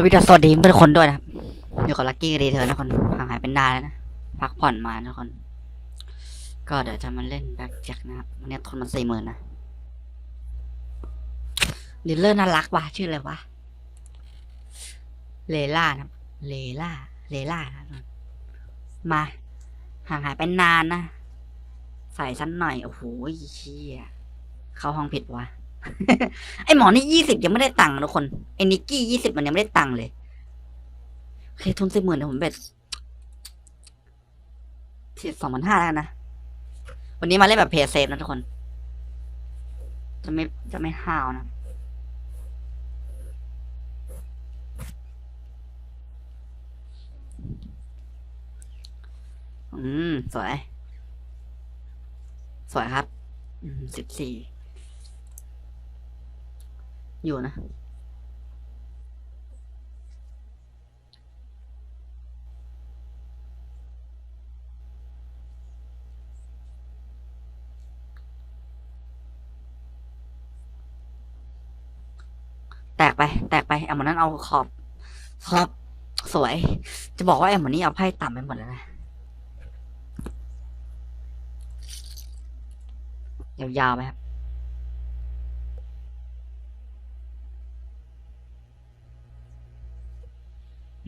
สวัสดีสวัสดีทุกคนด้วยนะอยู่กับลักกี้รีเทิร์นนะคนห่างหายเป็นนานแล้วนะ พักผ่อนมานะคน ก็เดี๋ยวจะมาเล่นแบ็คแจ็คนะครับวันนี้ทุนมันสี่หมื่นนะดีลเลอร์น่ารักว่ะชื่ออะไรวะ เลล่านะครับเลล่า เลล่านะมา ห่างหายไปนานนะ ใส่สั้นหน่อย โอ้โหเชี่ยเข้าห้องผิดวะ ไอหมอนี่ยี่สิบยังไม่ได้ตังค์นะทุกคนไอนิกกี้ยี่สิบมันยังไม่ได้ตังค์เลยโอเคทุนสิบหมื่นเดี๋ยผมเบ็ดทีสองพันห้าแล้วนะ วันนี้มาเล่นแบบเพย์เซฟนะทุกคน จะไม่จะไม่ห้าวนะอืม สวย สวยครับสิบสี่ อยู่นะ แตกไป แตกไปแอมมอนนั้นเอาขอบ ขอบ สวย จะบอกว่าแอมหมอนนี้เอาไพ่ต่ำไปหมดแล้วนะยาวๆไปครับ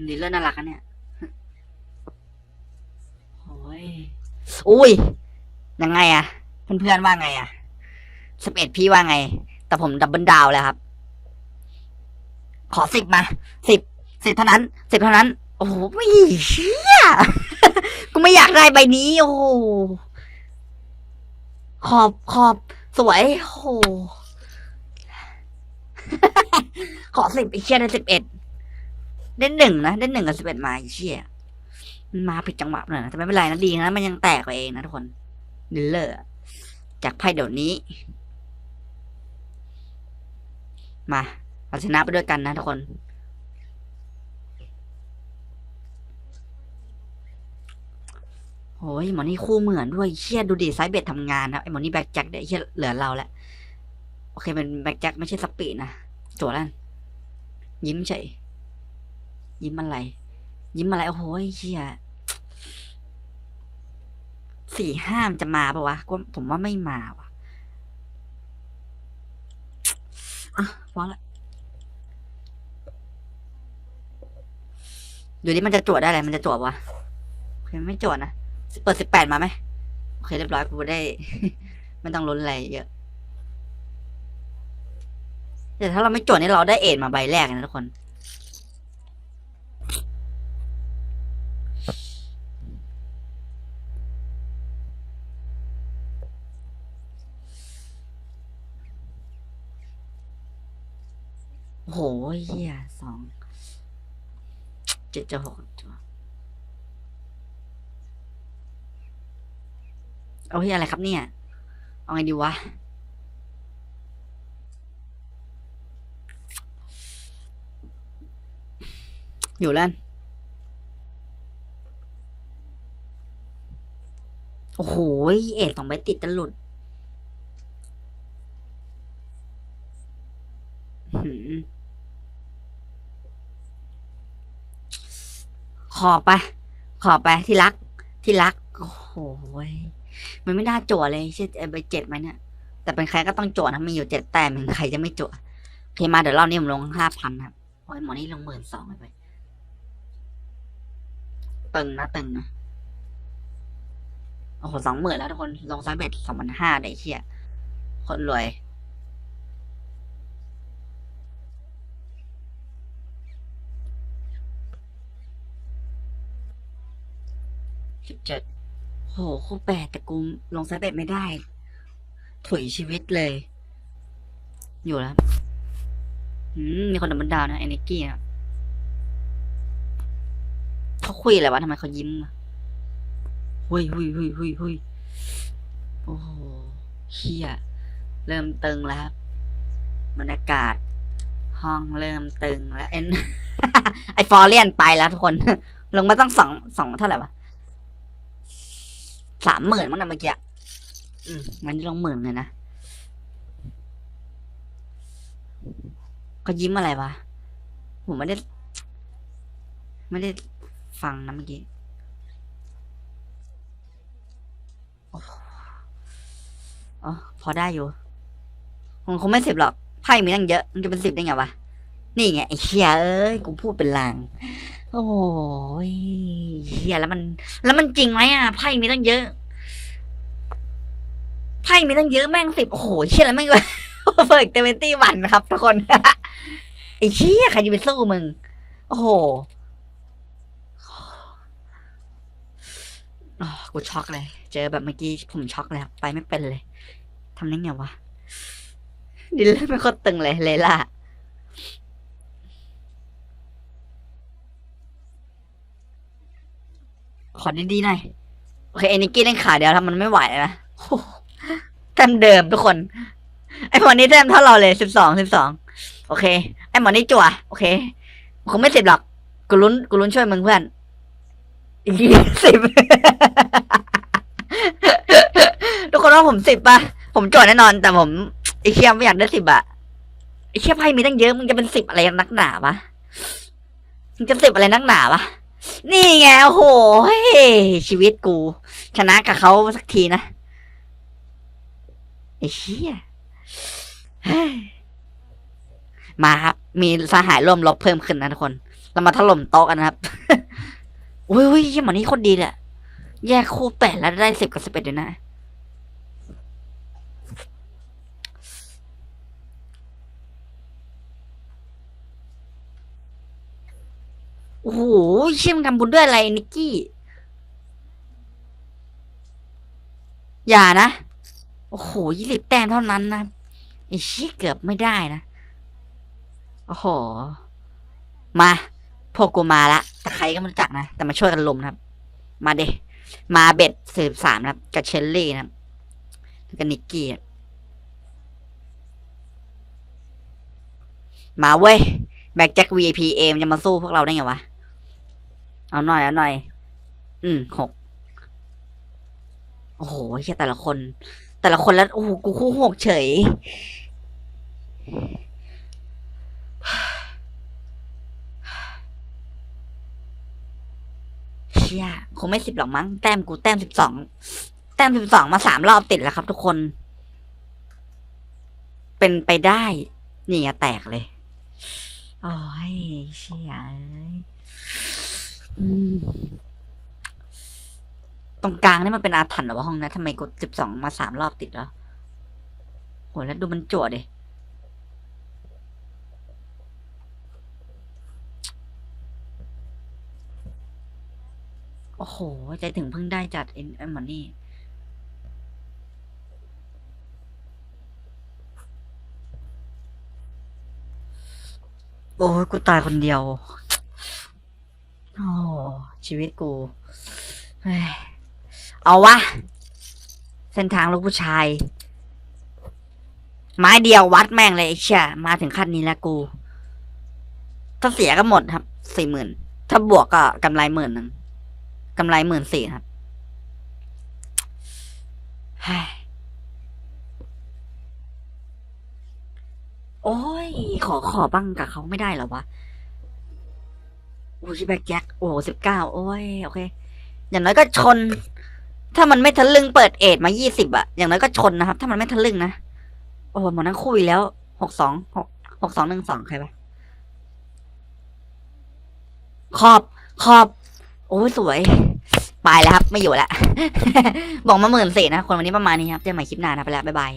ดีเลอร์น่ารักอันเนี่ยโอ้ยอุ้ยยังไงอะเพื่อนๆว่าไงอะสิบเอ็ดพี่ว่าไง แต่ผมดับเบิลดาวน์เลยครับ ขอสิบมาสิบสิบเท่านั้นสิบเท่านั้น โอ้โหไม่เชี่ยกูไม่อยากได้ใบนี้ โอ้โหขอบขอบสวยโอ้โหขอสิบไอ้เชี่ยได้สิบเอ็ด ได้หนึ่งนะได้หนึ่งกับสิบเอ็ดมาไอ้เชี่ยมันมาผิดจังหวะหน่อยนะแต่ไม่เป็นไรนะดีนะมันยังแตกไปเองนะทุกคนดิลเลอร์จากไพ่เดี๋ยวนี้ มาเราชนะไปด้วยกันนะทุกคน โอ้ยหมอนี่คู่เหมือนด้วยเชี่ยดูดิไซส์เบ็ดทำงานนะไอหมอนี่แบ็คแจ็คเนี่ยเชี่ยเหลือเราแล้วโอเคเป็นแบ็คแจ็คไม่ใช่สปีดนะจั่วแล้วยิ้มเฉย ยิ้มอะไร ยิ้มอะไร โอ้โหเชียสี่ห้ามจะมาปะวะก็ผมว่าไม่มาวะอะพอละดูดิมันจะจวดได้อะไรมันจะจวดวะโอเคไม่จวดนะเปิดสิบแปดมาไหมโอเคเรียบร้อยกูได้ ไม่ต้องลุ้นอะไรเยอะแต่ถ้าเราไม่จวดนี่เราได้เอ็ดมาใบแรกนะทุกคน โอ้โหเฮียสองเจ็ดจะหกจ้ะเอาเฮียอะไรครับเนี่ย เอาไงดีวะอยู่แล้วโอ้โหเอ็ดสองใบติดจะหลุด ขอไป ขอไปที่รัก ที่รัก โอ้โหยมันไม่น่าจั่วเลยเช่อใบเจ็ดไหมเนี่ย แต่เป็นใครก็ต้องจั่วนะมีอยู่เจ็ดแต้มเป็นใครจะไม่จั่วโอเคมาเดี๋ยวรอบนี้ผมลงห้าพันครับโอ้ยหมอนี่ลงหมื่นสองไปตึงนะตึงนะโอ้โหสองหมื่นแล้วทุกคนลงไซส์เบ็ดสองพันห้าได้เชี่ยคนรวย เจ็ดโหคู่แปดแต่กูลงไซส์เบ็ดไม่ได้ ถุยชีวิตเลย อยู่แล้วมีคนดับบิลดาวนะไอ้นิกกี้นะเขาคุยอะไรวะทำไมเขายิ้มหุยหุยหุยหุยหุยโอ้โหเฮียเริ่มตึงแล้วบรรยากาศ ห้องเริ่มตึงแล้วเอ็นไอฟอร์เลียนไปแล้วทุกคน ลงมาตั้งสองสองเท่าไหร่วะ สามหมื่นมั้งนะเมื่อกี้อืมมันลงหมื่นเลยนะเขายิ้มอะไรวะ ผมไม่ได้ ไม่ได้ฟังนะเมื่อกี้โอ้โหอ๋อพอได้อยู่คงคงไม่สิบหรอกไพ่มีตั้งเยอะ มันจะเป็นสิบได้ไงวะ นี่ไงไอ้เฮียเอ้ย กูพูดเป็นลาง โอ้ยเฮียแล้วมัน แล้วมันจริงไหมอะไพ่มีตั้งเยอะไพ่มีตั้งเยอะแม่งสิบโอ้โหเชี่ยแล้วแม่งเฟิร์กเตเวนตี้วันครับทุกคนไอ้เชี่ยใครจะไปสู้มึง โอ้โหกูช็อกเลย เจอแบบเมื่อกี้ผมช็อกเลยครับไปไม่เป็นเลยทำได้ไงวะดิลเลอร์ไม่โคตรตึงเลยเลยล่ะ ขอดีๆหน่อยโอเคไอ้นิกี้เล่นขาเดียวทำมันไม่ไหวนะแต้มเดิมทุกคน ไอหมอนี้แต้มเท่าเราเลยสิบสองสิบสองโอเค ไอหมอนี้จั่วโอเคคงไม่สิบหรอกกูลุ้นกูลุ้นช่วยมึงเพื่อนยี่สิบทุกคนว่าผมสิบป่ะ ผมจั่วแน่นอน แต่ผมไอเชี่ยไม่อยากได้สิบอะไอเชี่ยไพ่มีตั้งเยอะมึงจะเป็นสิบอะไรนักหนาวะมึงจะสิบอะไรนักหนาวะ นี่ไงโอ้โหชีวิตกู ชนะกับเขาสักทีนะไอ้เชี่ยมาครับ มีสหายร่วมรบเพิ่มขึ้นนะทุกคน เรามาถล่มโต๊ะกันนะครับอุ้ยอุ้ยยี่หมอนี้โคตรดีเลยอะแยกคู่แปดแล้วได้สิบกับสิบเอ็ดเลยนะ โอ้โหเชี่ยมนทำบุญด้วยอะไรนิกกี้ อย่านะ โอ้โหยี่สิบแต้มเท่านั้นนะไอ้ชี่ยเกือบไม่ได้นะ โอ้โห มา พวกกูมาละแต่ใครก็ไม่รู้จักนะ แต่มาช่วยกันลุมนะครับ มาเดมาเบ็ดสิบสามนะครับ กับเชลลี่นะครับแล้วกับนิกกี้อะมาเว้ย แบ็กแจ็ค VIP เอมจะมาสู้พวกเราได้ไงวะ เอาหน่อยเอาหน่อย อืมหกโอ้โหแค่แต่ละคน แต่ละคนแล้วโอ้โหกูคู่หกเฉย เชี่ยคงไม่สิบหรอกมั้ง แต้มกูแต้มสิบสองแต้มสิบสองมาสามรอบติดแล้วครับทุกคน เป็นไปได้ นี่ไงแตกเลย โอ้ยเชี่ย ตรงกลางนี่มันเป็นอาถรรพ์หรอวะห้องนะทำไมกดสิบสองมาสามรอบติดแล้วโหแล้วดูมันจวดดิโอ้โห ใจถึงเพิ่งได้จัดเอ็นเอ็มมันนี่โอ้ยกูตายคนเดียว ชีวิตกู เอาวะ เส้นทางลูกผู้ชาย ไม้เดียววัดแม่งเลยไอ้เชี่ยมาถึงขั้นนี้แล้วกู ถ้าเสียก็หมดครับสี่หมื่นถ้าบวกก็กำไรหมื่นหนึ่งกำไรหมื่นสี่ครับเฮ้ยโอ้ย ขอขอบ้างกับเขาไม่ได้หรอวะ โอ้ยแบ็กแจ็คโอ้สิบเก้าโอ้ยโอเค อย่างน้อยก็ชน ถ้ามันไม่ทะลึ่งเปิดเอทมายี่สิบอะอย่างน้อยก็ชนนะครับ ถ้ามันไม่ทะลึ่งนะโอ้หมดนั้นคุยแล้วหกสองหกหกสองหนึ่งสองใครปะขอบขอบ โอ้ยสวยไปแล้วครับ ไม่อยู่ละบอกมาหมื่นสี่นะ คนวันนี้ประมาณนี้ครับเจอกันใหม่คลิปหน้านะไปแล้วบ๊ายบาย